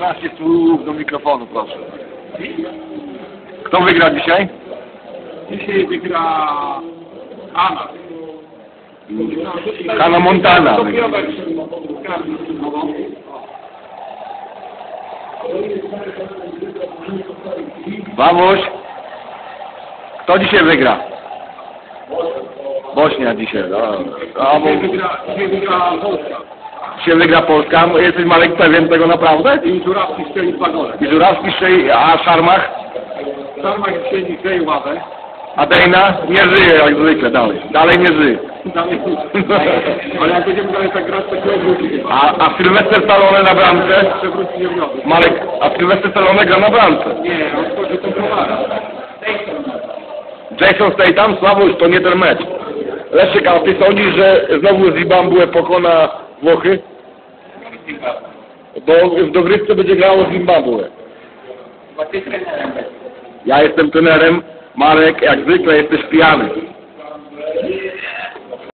15 słów do mikrofonu, proszę. Kto wygra dzisiaj? Dzisiaj wygra Anna. Hannah Montana. Wamuś, kto dzisiaj wygra? Bośnia dzisiaj. A, bo Dzisiaj wygra, dzisiaj wygra Polska. Dzisiaj wygra Polska. Jesteś Marek pewien tego naprawdę? I Żurawski strzeli dwa gole. I Żurawski strzeli, a Szarmach? Dzisiaj nie kryje ławę. A Dejna? Nie żyje jak zwykle dalej. Dalej nie żyje. Dalej Ale jak będziemy dalej tak grać, to się odwróci. A, a Sylwester Stallone na bramce? Przewróci nie wniosek. Marek, a Sylwester Stallone gra na bramce. Nie, on wchodzi to prowara. Jason Statham, Sławuś, to nie ten mecz. Leszek, a ty sądzisz, że znowu Zimbabwe pokona Włochy? Bo w dogrywce będzie grało Zimbabwe. Ja jestem trenerem, Marek, jak zwykle jesteś pijany.